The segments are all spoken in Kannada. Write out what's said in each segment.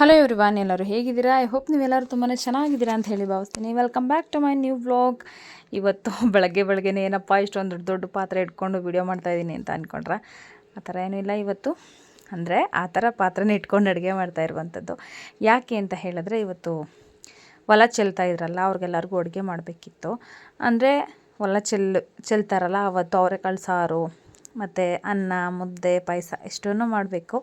ಹಲೋ ಎವ್ರಿವಾನ್ ಎಲ್ಲರೂ ಹೇಗಿದ್ದೀರಾ? ಐ ಹೋಪ್ ನೀವೆಲ್ಲರೂ ತುಂಬಾ ಚೆನ್ನಾಗಿದ್ದೀರಾ ಅಂತ ಹೇಳಿ ಭಾವಿಸ್ತೀನಿ. Welcome back to my new vlog ಇವತ್ತು ಬೆಳಗ್ಗೆ ಬೆಳಗ್ಗೆನೇ ಏನಪ್ಪ, ಇಷ್ಟೊಂದು ದೊಡ್ಡ ದೊಡ್ಡ ಪಾತ್ರೆ ಇಟ್ಕೊಂಡು ವಿಡಿಯೋ ಮಾಡ್ತಾಯಿದ್ದೀನಿ ಅಂತ ಅಂದ್ಕೊಂಡ್ರೆ ಆ ಥರ ಏನೂ ಇಲ್ಲ ಇವತ್ತು. ಅಂದರೆ ಆ ಥರ ಪಾತ್ರೆನೇ ಇಟ್ಕೊಂಡು ಅಡುಗೆ ಮಾಡ್ತಾ ಇರುವಂಥದ್ದು. ಯಾಕೆ ಅಂತ ಹೇಳಿದ್ರೆ ಇವತ್ತು ಹೊಲ ಚೆಲ್ತಾ ಇದ್ರಲ್ಲ, ಅವ್ರಿಗೆಲ್ಲರಿಗೂ ಅಡುಗೆ ಮಾಡಬೇಕಿತ್ತು. ಅಂದರೆ ಹೊಲ ಚೆಲ್, ಚೆಲ್ತಾರಲ್ಲ, ಅವತ್ತು ಅವರೆಕಾಳು ಸಾರು, ಮತ್ತು ಅನ್ನ, ಮುದ್ದೆ, ಪಾಯಸ ಇಷ್ಟನ್ನು ಮಾಡಬೇಕು.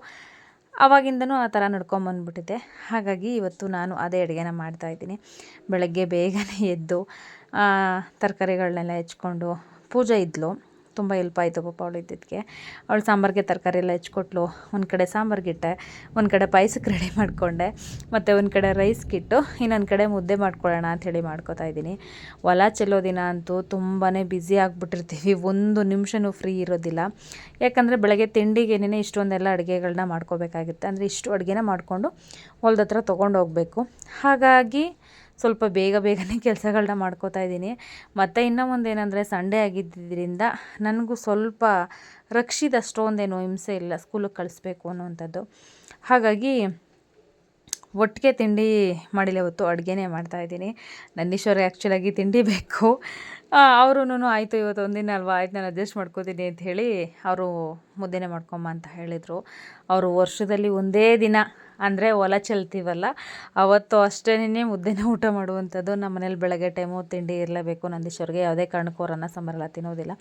ಆವಾಗಿಂದನೂ ಆ ಥರ ನಡ್ಕೊಂಬಂದ್ಬಿಟ್ಟಿದೆ. ಹಾಗಾಗಿ ಇವತ್ತು ನಾನು ಅದೇ ಅಡುಗೆನ ಮಾಡ್ತಾಯಿದ್ದೀನಿ ಬೆಳಗ್ಗೆ ಬೇಗನೆ ಎದ್ದು ತರಕಾರಿಗಳನ್ನೆಲ್ಲ ಹೆಚ್ಕೊಂಡು ಪೂಜೆ ಇದ್ಲು. ತುಂಬ ಹೆಲ್ಪ್ ಆಯಿತು ಪಾಪ ಅವಳು ಇದ್ದಿದ್ದಕ್ಕೆ. ಅವಳು ಸಾಂಬಾರಿಗೆ ತರಕಾರಿ ಎಲ್ಲ ಹೆಚ್ಕೊಟ್ಲು. ಒಂದು ಕಡೆ ಸಾಂಬಾರಿಗಿಟ್ಟೆ, ಒಂದು ಕಡೆ ಪಾಯಸಕ್ಕೆ ರೆಡಿ ಮಾಡಿಕೊಂಡೆ, ಮತ್ತು ಒಂದು ಕಡೆ ರೈಸ್ಗಿಟ್ಟು ಇನ್ನೊಂದು ಕಡೆ ಮುದ್ದೆ ಮಾಡ್ಕೊಳ್ಳೋಣ ಅಂಥೇಳಿ ಮಾಡ್ಕೋತಾ ಇದ್ದೀನಿ. ಹೊಲ ಚೆಲ್ಲೋ ದಿನ ಅಂತೂ ತುಂಬಾ ಬ್ಯುಸಿ ಆಗಿಬಿಟ್ಟಿರ್ತೀವಿ. ಒಂದು ನಿಮಿಷನೂ ಫ್ರೀ ಇರೋದಿಲ್ಲ. ಯಾಕಂದರೆ ಬೆಳಗ್ಗೆ ತಿಂಡಿಗೇನೇ ಇಷ್ಟೊಂದೆಲ್ಲ ಅಡುಗೆಗಳನ್ನ ಮಾಡ್ಕೋಬೇಕಾಗುತ್ತೆ. ಅಂದರೆ ಇಷ್ಟು ಅಡುಗೆನ ಮಾಡಿಕೊಂಡು ಹೊಲ್ದ ಹತ್ರ ತೊಗೊಂಡು ಹೋಗಬೇಕು. ಹಾಗಾಗಿ ಸ್ವಲ್ಪ ಬೇಗ ಬೇಗನೆ ಕೆಲಸಗಳನ್ನ ಮಾಡ್ಕೋತಾ ಇದ್ದೀನಿ. ಮತ್ತು ಇನ್ನೂ ಒಂದು ಏನಂದರೆ ಸಂಡೇ ಆಗಿದ್ದರಿಂದ ನನಗೂ ಸ್ವಲ್ಪ ರಕ್ಷಿದ ಅಷ್ಟೊಂದೇನು ಹಿಂಸೆ ಇಲ್ಲ ಸ್ಕೂಲಿಗೆ ಕಳಿಸ್ಬೇಕು ಅನ್ನುವಂಥದ್ದು. ಹಾಗಾಗಿ ಒಟ್ಟಿಗೆ ತಿಂಡಿ ಮಾಡಿಲ್ಲ ಇವತ್ತು, ಅಡುಗೆನೇ ಮಾಡ್ತಾಯಿದ್ದೀನಿ ನಂದೀಶ್ವರ ಆ್ಯಕ್ಚುಲಾಗಿ ತಿಂಡಿ ಬೇಕು. ಅವರು ಆಯಿತು, ಇವತ್ತು ಒಂದಿನ ಅಲ್ವಾ, ಆಯ್ತು, ನಾನು ಅಡ್ಜಸ್ಟ್ ಮಾಡ್ಕೋತೀನಿ ಅಂತ ಹೇಳಿ ಅವರು ಮುದ್ದೆನೇ ಮಾಡ್ಕೊಂಬ ಅಂತ ಹೇಳಿದರು. ಅವರು ವರ್ಷದಲ್ಲಿ ಒಂದೇ ದಿನ ಅಂದರೆ ಹೊಲ ಚೆಲ್ತೀವಲ್ಲ? ಅವತ್ತು ಅಷ್ಟೇನೇ ಮುದ್ದೆನೇ ಊಟ ಮಾಡುವಂಥದ್ದು. ನಮ್ಮ ಮನೇಲಿ ಬೆಳಗ್ಗೆ ಟೈಮು ತಿಂಡಿ ಇರಲೇಬೇಕು ನಂದೀಶ್ವರಿಗೆ. ಯಾವುದೇ ಕಾರಣಕ್ಕೂ ಅನ್ನ ಸಾಂಬಾರೆಲ್ಲ ತಿನ್ನೋದಿಲ್ಲ.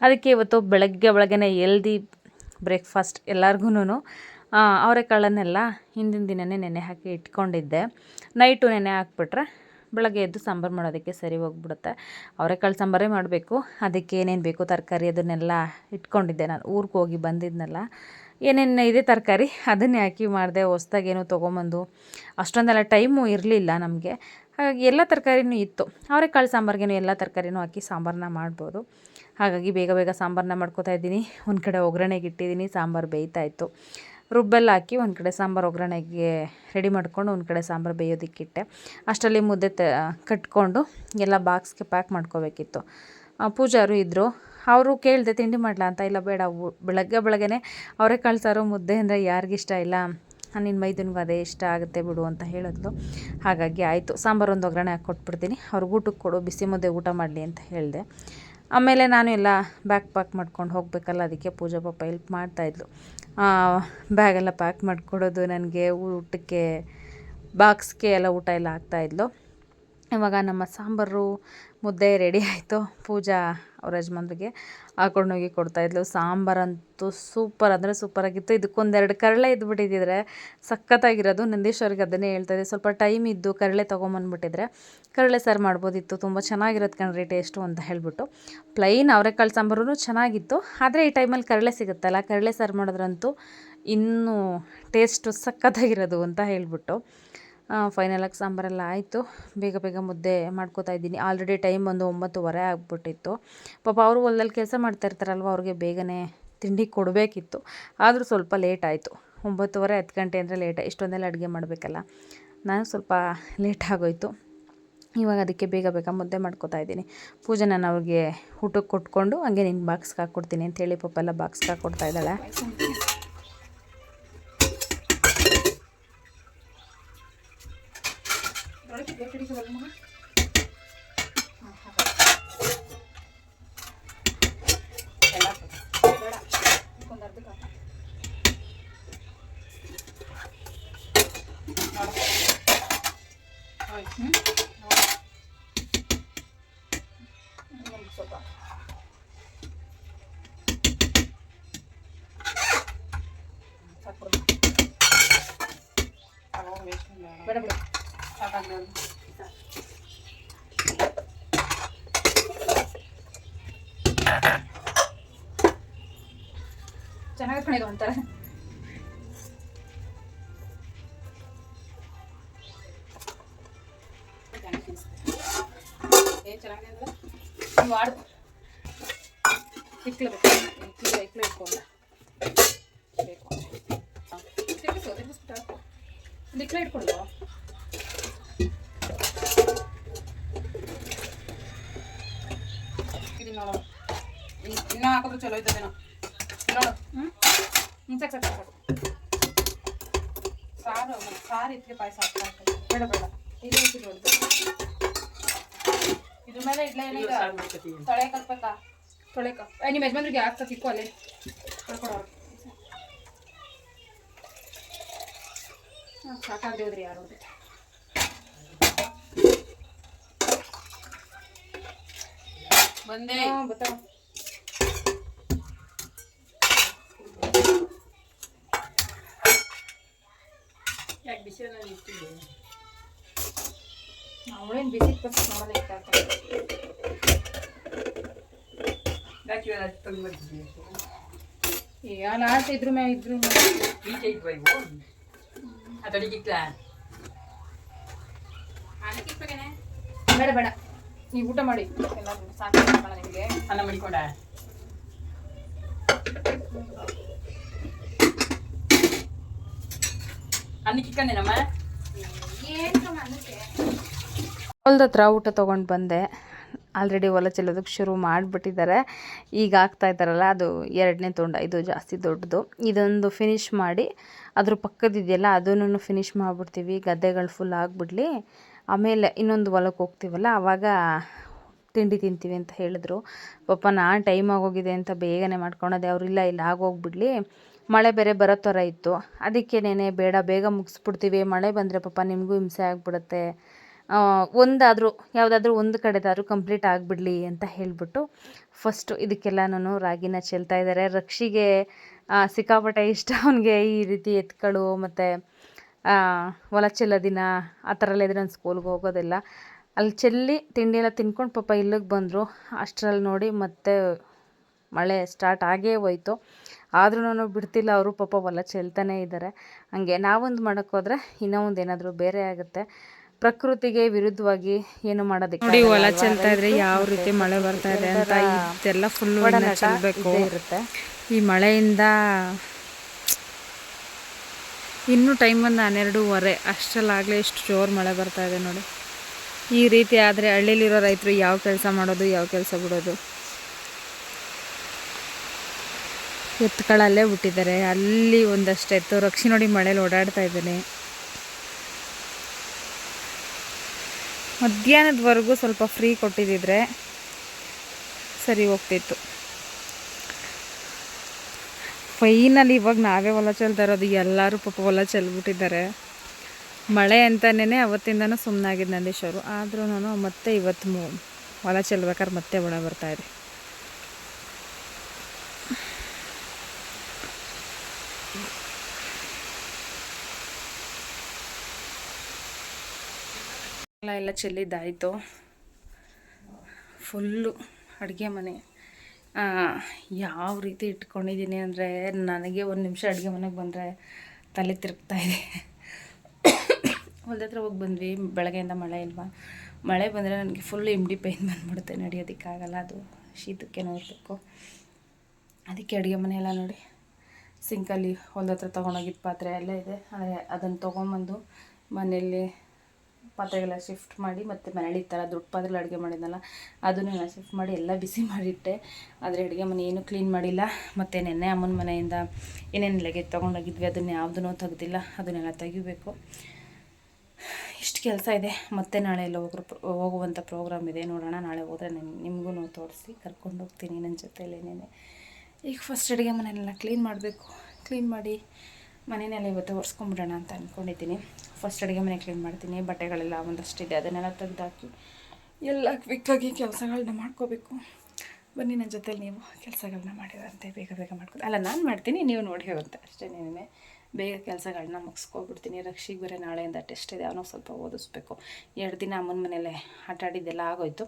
ಅದಕ್ಕೆ ಇವತ್ತು ಬೆಳಗ್ಗೆ ಬೆಳಗ್ಗೆನೇ ಎಲ್ದಿ ಬ್ರೇಕ್ಫಾಸ್ಟ್ ಎಲ್ಲರಿಗೂ ಅವರೆಕಾಳನ್ನೆಲ್ಲ ಹಿಂದಿನ ದಿನವೇ ನೆನೆ ಹಾಕಿ ಇಟ್ಕೊಂಡಿದ್ದೆ. ನೈಟು ನೆನೆ ಹಾಕ್ಬಿಟ್ರೆ ಬೆಳಗ್ಗೆ ಎದ್ದು ಸಾಂಬಾರು ಮಾಡೋದಕ್ಕೆ ಸರಿ ಹೋಗ್ಬಿಡುತ್ತೆ. ಅವರೆಕಾಳು ಸಾಂಬಾರೇ ಮಾಡಬೇಕು. ಅದಕ್ಕೆ ಏನೇನು ಬೇಕು ತರಕಾರಿ ಅದನ್ನೆಲ್ಲ ಇಟ್ಕೊಂಡಿದ್ದೆ ನಾನು. ಊರಿಗೆ ಹೋಗಿ ಬಂದಿದ್ನಲ್ಲ. ಏನೇನು ಇದೆ ತರಕಾರಿ? ಅದನ್ನೇ ಹಾಕಿ ಮಾಡಿದೆ. ಹೊಸ್ದಾಗೇನು ತೊಗೊಂಬಂದು. ಅಷ್ಟೊಂದೆಲ್ಲ ಟೈಮು ಇರಲಿಲ್ಲ ನಮಗೆ. ಹಾಗಾಗಿ ಎಲ್ಲ ತರಕಾರಿನೂ ಇತ್ತು. ಅವರೆಕಾಳು ಸಾಂಬಾರಿಗೇನು ಎಲ್ಲ ತರಕಾರಿನೂ ಹಾಕಿ ಸಾಂಬಾರನ್ನ ಮಾಡ್ಬೋದು. ಹಾಗಾಗಿ ಬೇಗ ಬೇಗ ಸಾಂಬಾರನ್ನ ಮಾಡ್ಕೋತಾ ಇದ್ದೀನಿ. ಒಂದು ಕಡೆ ಒಗ್ಗರಣೆಗೆ ಇಟ್ಟಿದ್ದೀನಿ. ಸಾಂಬಾರು ಬೇಯ್ತಾಯಿತ್ತು ರುಬ್ಬೆಲ್ಲ ಹಾಕಿ ಒಂದು ಕಡೆ ಸಾಂಬಾರು ಒಗ್ಗರಣೆಗೆ ರೆಡಿ ಮಾಡ್ಕೊಂಡು ಒಂದು ಕಡೆ ಸಾಂಬಾರು ಬೇಯೋದಕ್ಕಿಟ್ಟೆ ಅಷ್ಟರಲ್ಲಿ ಮುದ್ದೆ ತ, ಕಟ್ಕೊಂಡು ಎಲ್ಲ ಬಾಕ್ಸ್ಗೆ ಪ್ಯಾಕ್ ಮಾಡ್ಕೋಬೇಕಿತ್ತು. ಪೂಜಾರು ಇದ್ದರು ಅವರು ಕೇಳಿದೆ, ತಿಂಡಿ ಮಾಡಲಾ ಅಂತ? ಇಲ್ಲ ಬೇಡ ಬೆಳಗ್ಗೆ ಬೆಳಗ್ಗೆನೆ ಅವರೇ ಕಳ್ಸಾರು, ಮುದ್ದೆ ಅಂದರೆ ಯಾರಿಗಿಷ್ಟ ಇಲ್ಲ. ನಿನ್ನ ಮೈದನಿಗೂ ಅದೇ ಇಷ್ಟ ಆಗುತ್ತೆ ಬಿಡು ಅಂತ ಹೇಳಿದ್ಲು. ಹಾಗಾಗಿ ಆಯಿತು, ಸಾಂಬಾರು ಒಂದು ಒಗ್ಗರಣೆ ಹಾಕಿ ಕೊಟ್ಬಿಡ್ತೀನಿ. ಅವ್ರಿಗೆ ಊಟಕ್ಕೆ ಕೊಡು, ಬಿಸಿ ಮುದ್ದೆ ಊಟ ಮಾಡಲಿ ಅಂತ ಹೇಳಿದೆ. ಆಮೇಲೆ ನಾನು ಎಲ್ಲ ಬ್ಯಾಗ್ ಪ್ಯಾಕ್ ಮಾಡ್ಕೊಂಡು ಹೋಗಬೇಕಲ್ಲ, ಅದಕ್ಕೆ ಪೂಜಾ ಪಾಪ ಹೆಲ್ಪ್ ಮಾಡ್ತಾಯಿದ್ಲು ಬ್ಯಾಗೆಲ್ಲ ಪ್ಯಾಕ್ ಮಾಡಿಕೊಡೋದು, ನನಗೆ ಊಟಕ್ಕೆ, ಬಾಕ್ಸ್ಗೆ ಎಲ್ಲ ಊಟ ಎಲ್ಲ ಆಗ್ತಾಯಿದ್ಲು ಇವಾಗ ನಮ್ಮ ಸಾಂಬಾರು, ಮುದ್ದೆ ರೆಡಿ ಆಯಿತು. ಪೂಜಾ ಅವ್ರ ಯಜಮಾನ್ರಿಗೆ ಹಾಕೊಂಡೋಗಿ ಕೊಡ್ತಾಯಿದ್ಲು ಸಾಂಬಾರಂತೂ ಸೂಪರ್, ಅಂದರೆ ಸೂಪರಾಗಿತ್ತು. ಇದಕ್ಕೊಂದೆರಡು ಕರಳೆ ಸಕ್ಕತ್ತಾಗಿರೋದು ಸಖತ್ತಾಗಿರೋದು. ನಂದೀಶ್ವರಿಗೆ ಅದನ್ನೇ ಹೇಳ್ತಾಯಿದ್ದೆ ಸ್ವಲ್ಪ ಟೈಮ್ ಇದ್ದು ಕರಳೆ ತೊಗೊಂಬಂದ್ಬಿಟ್ಟಿದ್ರೆ ಕರಳೆ ಸಾರು ಮಾಡ್ಬೋದಿತ್ತು. ತುಂಬ ಚೆನ್ನಾಗಿರೋದು ಕಣ್ರಿ, ಟೇಸ್ಟು ಅಂತ ಹೇಳಿಬಿಟ್ಟು. ಪ್ಲೈನ್ ಅವರೆಕಾಳು ಸಾಂಬಾರು ಚೆನ್ನಾಗಿತ್ತು. ಆದರೆ ಈ ಟೈಮಲ್ಲಿ ಕರಳೆ ಸಿಗುತ್ತಲ್ಲ ಕರಳೆ ಸಾರು ಮಾಡಿದ್ರಂತೂ ಇನ್ನೂ ಟೇಸ್ಟು ಸಖತ್ತಾಗಿರೋದು ಅಂತ ಹೇಳಿಬಿಟ್ಟು. ಫೈನಲಾಗಿ ಸಾಂಬಾರೆಲ್ಲ ಆಯಿತು. ಬೇಗ ಬೇಗ ಮುದ್ದೆ ಮಾಡ್ಕೋತಾ ಇದ್ದೀನಿ. ಆಲ್ರೆಡಿ ಟೈಮ್ ಒಂದು ಒಂಬತ್ತುವರೆ ಆಗಿಬಿಟ್ಟಿತ್ತು. ಪಾಪ ಅವರು ಹೊಲದಲ್ಲಿ ಕೆಲಸ ಮಾಡ್ತಾ ಇರ್ತಾರಲ್ವ, ಅವ್ರಿಗೆ ಬೇಗನೆ ತಿಂಡಿ ಕೊಡಬೇಕಿತ್ತು. ಆದರೂ ಸ್ವಲ್ಪ ಲೇಟ್ ಆಯಿತು. ಒಂಬತ್ತುವರೆ, ಹತ್ತು ಗಂಟೆ ಅಂದರೆ ಲೇಟ್ ಇಷ್ಟೊಂದೆಲ್ಲ ಅಡುಗೆ ಮಾಡಬೇಕಲ್ಲ. ನಾನು ಸ್ವಲ್ಪ ಲೇಟ್ ಆಗೋಯ್ತು. ಇವಾಗ ಅದಕ್ಕೆ ಬೇಗ ಬೇಗ ಮುದ್ದೆ ಮಾಡ್ಕೋತಾ ಇದ್ದೀನಿ. ಪೂಜೆ ನಾನು ಅವ್ರಿಗೆ ಊಟಕ್ಕೆ ಕೊಟ್ಕೊಂಡು ಹಂಗೆ ನಿನ್ನ ಬಾಕ್ಸ್ಗೆ ಹಾಕ್ಕೊಡ್ತೀನಿ ಅಂತೇಳಿ ಪಾಪ ಎಲ್ಲ ಬಾಕ್ಸ್ಗೆ ಹಾಕ್ಕೊಡ್ತಾ ಇದ್ದಾಳೆ. ಬೇಡ ಬಿಡು ಸಾಕಾಗ್ಬೋದು ಚೆನ್ನಾಗಿ ಕಣಿದು ಅಂತಾರೆ ಏನು ಚೆನ್ನಾಗಿದೆ ನೀವು ಆಡು ಇಕ್ಲು ಬೇಕು ಇಕ್ಲು ಇಕ್ಲು ಇಟ್ಕೊಂಡ ಬೇಕು ತಿರ್ಗಿಸು ತಿರ್ಗಿಸ್ಬಿಟ್ಟು ಒಂದು ಇಕ್ಲು ಇಟ್ಕೊಡು ಇದು ನೋಡು ಇನ್ನೂ ಹಾಕಿದ್ರೆ ಚಲೋ ಇದ್ದದೇನೋ ನೋಡು ಹ್ಞೂ ಹ್ಞೂ ಸಾಕು ಸಾಕು ಸಾಕು ಸಾರು ಸಾರು ಇದ್ರೆ ಪಾಯಸ ಹಾಕ್ತಾರೆ ಬೇಡ ಬೇಡ ಇದು ಐತಿ ದೊಡ್ಡದು ಇದ್ರ ಮೇಲೆ ಇಡ್ಲ ಏನಿಲ್ಲ ತೊಳೆ ಕಲ್ಬೇಕಾ ತೊಳೆಕ ಏ ನಿಮ್ಮ ಯಜಮಾನ್ರಿಗೆ ಆಗ್ತದೆ ಇಕ್ಕು ಅಲ್ಲೇ ಕಳ್ಕೊಡೋರು ಹಾಂ ಸಾಕಾಗ್ದೇವ್ರಿ ಯಾರು ಬಂದೆ ಹಾಂ ಬರ್ತಾವ ಯಾಕೆ ಬಿಸಿ ಇಟ್ಟಿದ್ದೆ ಅವಳೇನು ಬಿಸಿ ಇವಾಗ ತಂದು ಬರ್ತಿದ್ದೆ ಈಗ ಲಾಸ್ಟ್ ಇದ್ರ ಮ್ಯಾಗ ಇದ್ರ ಈಚೆ ಇದ್ವ ಇವು ಅದಡಿಗಿಟ್ಲ ಬೇಡ ಬೇಡ. ನೀವು ಊಟ ಮಾಡಿ. ಎಲ್ಲರೂ ಸಾಕು ನಿಮಗೆ? ಅನ್ನ ಮಾಡಿಕೊಂಡ? ಅನ್ನಕ್ಕೆ ಇಕ್ಕಂದೇನಮ್ಮ ಹೊಲ್ದ ಹತ್ರ ಊಟ ತೊಗೊಂಡು ಬಂದೆ. ಆಲ್ರೆಡಿ ಹೊಲ ಚೆಲ್ಲೋದಕ್ಕೆ ಶುರು ಮಾಡಿಬಿಟ್ಟಿದ್ದಾರೆ ಈಗ ಆಗ್ತಾ ಇದ್ದಾರಲ್ಲ, ಅದು ಎರಡನೇ ತೊಂಡ, ಇದು ಜಾಸ್ತಿ ದೊಡ್ಡದು. ಇದೊಂದು ಫಿನಿಶ್ ಮಾಡಿ, ಅದ್ರ ಪಕ್ಕದಿದೆಯಲ್ಲ ಅದನ್ನು ಫಿನಿಶ್ ಮಾಡಿಬಿಡ್ತೀವಿ. ಗದ್ದೆಗಳು ಫುಲ್ ಆಗಿಬಿಡ್ಲಿ. ಆಮೇಲೆ ಇನ್ನೊಂದು ಹೊಲಕ್ಕೆ ಹೋಗ್ತೀವಲ್ಲ ಆವಾಗ ತಿಂಡಿ ತಿಂತೀವಿ ಅಂತ ಹೇಳಿದ್ರು. ಪಾಪ ನಾನು ಟೈಮ್ ಆಗೋಗಿದೆ ಅಂತ ಬೇಗನೆ ಮಾಡ್ಕೊಳೋದೆ, ಅವ್ರು ಇಲ್ಲ ಇಲ್ಲ, ಆಗೋಗ್ಬಿಡ್ಲಿ. ಮಳೆ ಬೇರೆ ಬರೋ ಥರ ಇತ್ತು. ಅದಕ್ಕೇನೆ ಬೇಡ, ಬೇಗ ಮುಗಿಸ್ಬಿಡ್ತೀವಿ. ಮಳೆ ಬಂದರೆ ಪಾಪ ನಿಮಗೂ ಹಿಂಸೆ ಆಗಿಬಿಡುತ್ತೆ. ಒಂದಾದರೂ, ಯಾವುದಾದ್ರೂ ಒಂದು ಕಡೆದಾದ್ರೂ ಕಂಪ್ಲೀಟ್ ಆಗಿಬಿಡ್ಲಿ ಅಂತ ಹೇಳಿಬಿಟ್ಟು ಫಸ್ಟು ಇದಕ್ಕೆಲ್ಲನೂ ರಾಗಿನ ಚೆಲ್ತಾ ಇದ್ದಾರೆ ರಕ್ಷಿಗೆ ಸಿಕ್ಕಾಪಟ್ಟೆ ಇಷ್ಟ ಅವನಿಗೆ ಈ ರೀತಿ ಎತ್ಕಳು ಮತ್ತು ಹೊಲ ಚೆಲ್ಲೋ ದಿನ ಆ ಥರ ಎಲ್ಲ ಇದ್ರೆ ನಾನು ಸ್ಕೂಲ್ಗೆ ಹೋಗೋದಿಲ್ಲ. ಅಲ್ಲಿ ಚೆಲ್ಲಿ ತಿಂಡಿ ಎಲ್ಲ ತಿನ್ಕೊಂಡು ಪಾಪ ಇಲ್ಲಿಗೆ ಬಂದರು. ಅಷ್ಟರಲ್ಲಿ ನೋಡಿ ಮತ್ತೆ ಮಳೆ ಸ್ಟಾರ್ಟ್ ಆಗೇ ಹೋಯ್ತು. ಆದ್ರೂ ಬಿಡ್ತಿಲ್ಲ ಅವರು ಪಾಪ ಹೊಲ ಚೆಲ್ತಾನೇ ಇದ್ದಾರೆ ಹಂಗೆ ನಾವೊಂದು ಮಾಡೋಕ್ಕೋದ್ರೆ ಇನ್ನೂ ಒಂದು ಏನಾದರೂ ಬೇರೆ ಆಗುತ್ತೆ. ಪ್ರಕೃತಿಗೆ ವಿರುದ್ಧವಾಗಿ ಏನು ಮಾಡೋದಕ್ಕೆ ನೋಡಿ ಹೊಲ ಚೆಲ್ತಾ ಇದ್ರೆ ಯಾವ ರೀತಿ ಮಳೆ ಬರ್ತಾ ಇದೆ ಅಂತ ಇದೆಲ್ಲ ಫುಲ್ ಚೆಲ್ಬೇಕು. ಇರುತ್ತೆ. ಈ ಮಳೆಯಿಂದ ಇನ್ನು ಟೈಮ್ ಒಂದು ಹನ್ನೆರಡೂವರೆ ಅಷ್ಟರಲ್ಲಾಗಲೇ ಎಷ್ಟು ಜೋರು ಮಳೆ ಬರ್ತಾ ಇದೆ ನೋಡಿ. ಈ ರೀತಿ ಆದರೆ ಹಳ್ಳಿಲಿರೋ ರೈತರು ಯಾವ ಕೆಲಸ ಮಾಡೋದು ಯಾವ ಕೆಲಸ ಬಿಡೋದು? ಎತ್ತುಗಳಲ್ಲೇ ಬಿಟ್ಟಿದ್ದಾರೆ ಅಲ್ಲಿ ಒಂದಷ್ಟು ಎತ್ತು. ರಕ್ಷಿ ನೋಡಿ ಮಳೇಲಿ ಓಡಾಡ್ತಾ ಇದ್ದಾನೆ. ಮಧ್ಯಾಹ್ನದವರೆಗೂ ಸ್ವಲ್ಪ ಫ್ರೀ ಕೊಟ್ಟಿದ್ದಿದ್ರೆ ಸರಿ ಹೋಗ್ತಿತ್ತು. ಫೈನಲಿ ಇವಾಗ ನಾವೇ ಹೊಲ ಚೆಲ್ತಾ ಇರೋದು ಎಲ್ಲರೂ ಪಾಪ ಹೊಲ ಚೆಲ್ಬಿಟ್ಟಿದ್ದಾರೆ. ಮಳೆ ಅಂತಲೇ ಅವತ್ತಿಂದನೂ ಸುಮ್ಮನಾಗಿದ್ದು ನಂದೀಶ್ ಅವರು ಆದ್ರೂ ನಾನು ಮತ್ತೆ ಇವತ್ತು ಹೊಲ ಚೆಲ್ಬೇಕಾದ್ರೆ ಮತ್ತೆ ಒಳ ಬರ್ತಾ ಎಲ್ಲ ಚೆಲ್ಲಿದ್ದಾಯಿತು. ಫುಲ್ಲು ಅಡುಗೆ ಮನೆ. ಯಾವ ರೀತಿ ಇಟ್ಕೊಂಡಿದ್ದೀನಿ ಅಂದರೆ ನನಗೆ ಒಂದು ನಿಮಿಷ ಅಡುಗೆ ಮನೆಗೆ ಬಂದರೆ ತಲೆ ತಿರುಗ್ತಾ ಇದೆ. ಹೊಲ್ದ ಹತ್ರ ಹೋಗಿ ಬಂದ್ವಿ, ಬೆಳಗ್ಗೆಯಿಂದ ಮಳೆ ಇಲ್ವಾ? ಮಳೆ ಬಂದರೆ ನನಗೆ ಫುಲ್ ಇಮ್ಡಿ ಪೈನ್ ಬಂದ್ಬಿಡುತ್ತೆ ನಡೆಯೋದಕ್ಕಾಗಲ್ಲ, ಅದು ಶೀತಕ್ಕೆ ನೋಡಬೇಕು. ಅದಕ್ಕೆ ಅಡುಗೆ ಮನೆ ಎಲ್ಲ ನೋಡಿ. ಸಿಂಕಲ್ಲಿ ಹೊಲ್ದ ಹತ್ರ ತೊಗೊಂಡೋಗಿದ್ದ ಪಾತ್ರೆ ಎಲ್ಲ ಇದೆ. ಆದರೆ ಅದನ್ನು ತೊಗೊಂಬಂದು ಮನೆಯಲ್ಲಿ ಪಾತ್ರೆಗೆಲ್ಲ ಶಿಫ್ಟ್ ಮಾಡಿ ಮತ್ತು ಮನೇಲಿ ಥರ ದೊಡ್ಡ ಪಾತ್ರೆಗಳು ಅಡುಗೆ ಮಾಡಿದ್ನಲ್ಲ ಅದನ್ನೆಲ್ಲ ಶಿಫ್ಟ್ ಮಾಡಿ ಎಲ್ಲ ಬಿಸಿ ಮಾಡಿಟ್ಟೆ. ಆದರೆ ಅಡುಗೆ ಮನೆ ಏನೂ ಕ್ಲೀನ್ ಮಾಡಿಲ್ಲ. ಮತ್ತು ನೆನ್ನೆ ಅಮ್ಮನ ಮನೆಯಿಂದ ಏನೇನು ಲಗೇಜ್ ತೊಗೊಂಡೋಗಿದ್ವಿ, ಅದನ್ನು ಯಾವುದನ್ನೂ ತೆಗ್ದಿಲ್ಲ. ಅದನ್ನೆಲ್ಲ ತೆಗಿಬೇಕು. ಇಷ್ಟು ಕೆಲಸ ಇದೆ. ಮತ್ತೆ ನಾಳೆ ಎಲ್ಲ ಹೋಗ್ರ ಹೋಗುವಂಥ ಪ್ರೋಗ್ರಾಮ್ ಇದೆ. ನೋಡೋಣ, ನಾಳೆ ಹೋದರೆ ನಿಮಗೂ ತೋರಿಸಿ, ಕರ್ಕೊಂಡು ಹೋಗ್ತೀನಿ ನನ್ನ ಜೊತೆಲೇನೆ ಈಗ ಫಸ್ಟ್ ಅಡುಗೆ ಮನೆಯೆಲ್ಲ ಕ್ಲೀನ್ ಮಾಡಬೇಕು. ಕ್ಲೀನ್ ಮಾಡಿ ಮನೆಯೆಲ್ಲ ಇವತ್ತು ಒರೆಸ್ಕೊಂಬಿಡೋಣ ಅಂತ ಅಂದ್ಕೊಂಡಿದ್ದೀನಿ ಫಸ್ಟ್ ಅಡುಗೆ ಮನೆ ಕ್ಲೀನ್ ಮಾಡ್ತೀನಿ. ಬಟ್ಟೆಗಳೆಲ್ಲ ಒಂದಷ್ಟಿದೆ. ಅದನ್ನೆಲ್ಲ ತೆಗೆದಾಕಿ ಎಲ್ಲ ಕ್ವಿಕ್ಕಾಗಿ ಕೆಲಸಗಳನ್ನ ಮಾಡ್ಕೋಬೇಕು. ಬನ್ನಿ ನನ್ನ ಜೊತೆಲಿ ನೀವು ಕೆಲಸಗಳನ್ನ ಮಾಡಿರಂತೆ ಬೇಗ ಬೇಗ ಮಾಡ್ಕೊ ಅಲ್ಲ, ನಾನು ಮಾಡ್ತೀನಿ. ನೀವು ನೋಡಿ ಹೋಗುತ್ತೆ ಅಷ್ಟೇ ನೀನೇ ಬೇಗ ಕೆಲಸಗಳನ್ನ ಮುಗಿಸ್ಕೊಬಿಡ್ತೀನಿ. ರಕ್ಷಿಗೆ ಬೇರೆ ನಾಳೆಯಿಂದ ಟೆಸ್ಟ್ ಇದೆ. ಅವನು ಸ್ವಲ್ಪ ಓದಿಸ್ಬೇಕು. ಎರಡು ದಿನ ಅಮ್ಮನ ಮನೇಲೆ ಆಟ ಆಡಿದ್ದೆಲ್ಲ ಆಗೋಯ್ತು.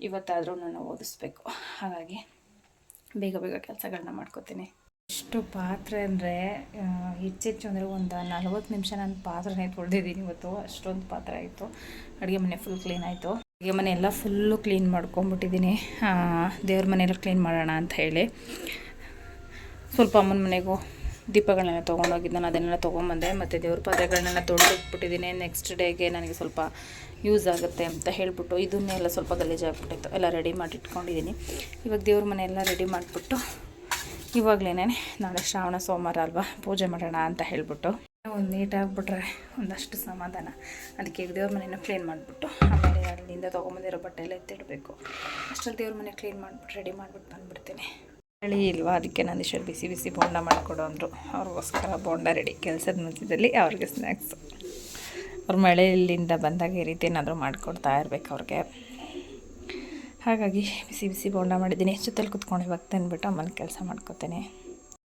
ಇವತ್ತಾದರೂ ನಾನು ಓದಿಸ್ಬೇಕು. ಹಾಗಾಗಿ ಬೇಗ ಬೇಗ ಕೆಲಸಗಳನ್ನ ಮಾಡ್ಕೋತೀನಿ. ಎಷ್ಟು ಪಾತ್ರೆ ಅಂದರೆ ಹೆಚ್ಚೆಚ್ಚು ಅಂದರೆ ಒಂದು ನಲ್ವತ್ತು ನಿಮಿಷ ನಾನು ಪಾತ್ರೆನೇ ತೊಳೆದಿದ್ದೀನಿ ಇವತ್ತು. ಅಷ್ಟೊಂದು ಪಾತ್ರೆ ಆಯಿತು. ಅಡುಗೆ ಮನೆ ಫುಲ್ ಕ್ಲೀನ್ ಆಯಿತು. ಅಡುಗೆ ಮನೆ ಎಲ್ಲ ಫುಲ್ಲು ಕ್ಲೀನ್ ಮಾಡ್ಕೊಂಬಿಟ್ಟಿದ್ದೀನಿ ದೇವ್ರ ಮನೆಯೆಲ್ಲ ಕ್ಲೀನ್ ಮಾಡೋಣ ಅಂತ ಹೇಳಿ. ಸ್ವಲ್ಪ ಅಮ್ಮನ ಮನೆಗೂ ದೀಪಗಳನ್ನೆಲ್ಲ ತೊಗೊಂಡೋಗಿದ್ದು ನಾನು ಅದನ್ನೆಲ್ಲ ತೊಗೊಂಬಂದೆ ಮತ್ತು ದೇವ್ರ ಪಾತ್ರೆಗಳನ್ನೆಲ್ಲ ತೊಳೆದಿಟ್ಬಿಟ್ಟಿದ್ದೀನಿ ನೆಕ್ಸ್ಟ್ ಡೇಗೆ ನನಗೆ ಸ್ವಲ್ಪ ಯೂಸ್ ಆಗುತ್ತೆ ಅಂತ ಹೇಳಿಬಿಟ್ಟು, ಇದನ್ನೆಲ್ಲ ಸ್ವಲ್ಪ ಗಲೀಜಾಗ್ಬಿಟ್ಟಿತ್ತು. ಎಲ್ಲ ರೆಡಿ ಮಾಡಿ ಇಟ್ಕೊಂಡಿದ್ದೀನಿ ಇವಾಗ ದೇವ್ರ ಮನೆ ಎಲ್ಲ ರೆಡಿ ಮಾಡಿಬಿಟ್ಟು ಇವಾಗಲೇ ನಾಳೆ ಶ್ರಾವಣ, ಸೋಮವಾರ ಅಲ್ವಾ? ಪೂಜೆ ಮಾಡೋಣ ಅಂತ ಹೇಳಿಬಿಟ್ಟು. ಒಂದು ನೀಟಾಗಿಬಿಟ್ರೆ ಒಂದಷ್ಟು ಸಮಾಧಾನ. ಅದಕ್ಕೆ ದೇವ್ರ ಮನೆಯನ್ನು ಕ್ಲೀನ್ ಮಾಡಿಬಿಟ್ಟು, ಆಮೇಲೆ ಅಲ್ಲಿಂದ ತೊಗೊಂಬಂದಿರೋ ಬಟ್ಟೆ ಎಲ್ಲ ಎತ್ತಿಡಬೇಕು. ಅಷ್ಟರಲ್ಲಿ ದೇವ್ರ ಮನೆ ಕ್ಲೀನ್ ಮಾಡಿಬಿಟ್ಟು ರೆಡಿ ಮಾಡಿಬಿಟ್ಟು ಬಂದುಬಿಡ್ತೀನಿ. ಚಳಿ ಇಲ್ವಾ? ಅದಕ್ಕೆ ನಂದೀಶ್ವರ್ ಬಿಸಿ ಬಿಸಿ ಬೋಂಡ ಮಾಡಿಕೊಡು ಅಂದರು. ಅವ್ರಿಗೋಸ್ಕರ ಬೋಂಡ ರೆಡಿ ಕೆಲಸದ ಮಧ್ಯದಲ್ಲಿ ಅವ್ರಿಗೆ ಸ್ನ್ಯಾಕ್ಸು ಅವ್ರ ಮಳೆಯಲ್ಲಿಂದ ಬಂದಾಗ ಈ ರೀತಿ ಏನಾದರೂ ಮಾಡಿಕೊಡ್ತಾ ಇರಬೇಕು ಅವ್ರಿಗೆ. ಹಾಗಾಗಿ ಬಿಸಿ ಬಿಸಿ ಬೋಂಡ ಮಾಡಿದ್ದೀನಿ. ಜೊತೆಲಿ ಕುತ್ಕೊಂಡು ಇವಾಗ ತಂದುಬಿಟ್ಟು ಆಮೇಲೆ ಕೆಲಸ ಮಾಡ್ಕೊತೇನೆ.